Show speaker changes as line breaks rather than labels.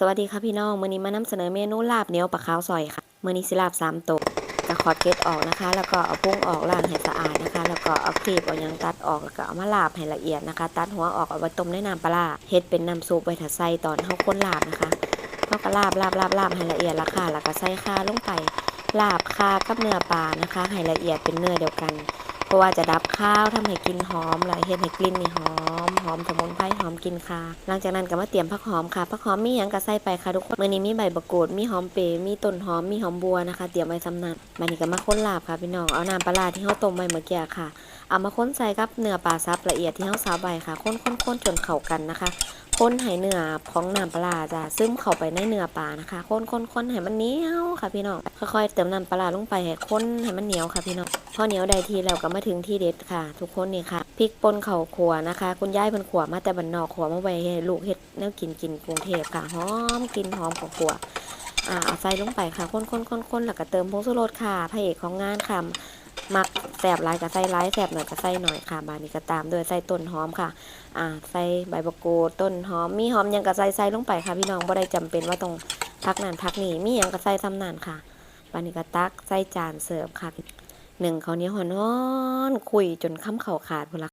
สวัสดีค่ะพี่น้องมื้อนี้มานำเสนอเมนูลาบเหนียวปลาขาวซอยค่ะมื้อนี้สิลาบสามตัวจะขอดเกล็ดออกนะคะ แล้วก็เอาพุ้งออกล้างให้สะอาดนะคะ แล้วก็เอาครีบเอายังตัดออกแล้วก็เอามาลาบให้ละเอียดนะคะ ตัดหัวออกเอาไว้ต้มในน้ำปลาเฮ็ดเป็นน้ำซุปไว้ถ้าใส่ตอนเฮาคนลาบนะคะเฮาก็ลาบลาบลาบลาบให้ละเอียดละค่ะแล้วก็ใส่ข่าลงไปลาบข่ากับเนื้อปลานะคะให้ละเอียดเป็นเนื้อเดียวกัน เพราะว่าจะดับข้าวทำให้กลิ่นหอมและเฮ็ดให้กลิ่นนี่หอม หอมสมุนไพรหอมกินคาหลังจากนั้นก็มาเตรียมผักหอมค่ะผักหอมมีหยังก็ใส่ไปค่ะทุกคนเมื่อนี้มีใบบักกูดมีหอมเปรมีต้นหอมมีหอมบัวนะคะ เตรียมไว้สำนักมันนี้ก็มาค้นลาบค่ะพี่น้องเอาน้ำปลาที่เขาต้มไว้เมื่อกี้ค่ะเอามาค้นใส่กับเนื้อปลาซับละเอียดที่เขาซาบใบค่ะค้นๆๆจนเข้ากันนะคะ ค้นให้เนื้อของน้ำปลาร้าจะซึมเข้าไปในเนื้อปลานะคะค้นๆๆให้มันเหนียวค่ะพี่น้องค่อยๆเติมน้ำปลาลงไปให้ข้นให้มันเหนียวค่ะพี่น้องพอเหนียวได้ทีแล้วก็มาถึงที่เด็ดค่ะ ทุกคนนี่ค่ะพริกป่นเข่าขัวนะคะ คุณยายเป็นขัวมาแต่บันนอกขัวมาไว้ให้ลูกเฮ็ดแนวกินกินกรุงเทพค่ะหอมกินหอมของขัวอ่าเอาใส่ลงไปค่ะคนคนคนคนแล้วก็เติมผงชูรสค่ะพระเอกของงานค่ะ มักแสบหลายกับใส่หลายแสบหน่อยกับใส่หน่อยค่ะ บานนี้ก็ตามด้วยใส่ต้นหอมค่ะ อ่าใส่ใบมะกรูดต้นหอม มีหอมยังก็ใส่ใส่ลงไปค่ะ พี่น้องบ่ได้จำเป็นว่าต้องพักนั่นพักนี่มียังก็ใส่ซ้ำนานค่ะ บานนี้ก็ตักใส่จานเสิร์ฟค่ะหนึ่งเขาเนี้ยหอนคุยจนค้ำเข่าขาดพุ่นละ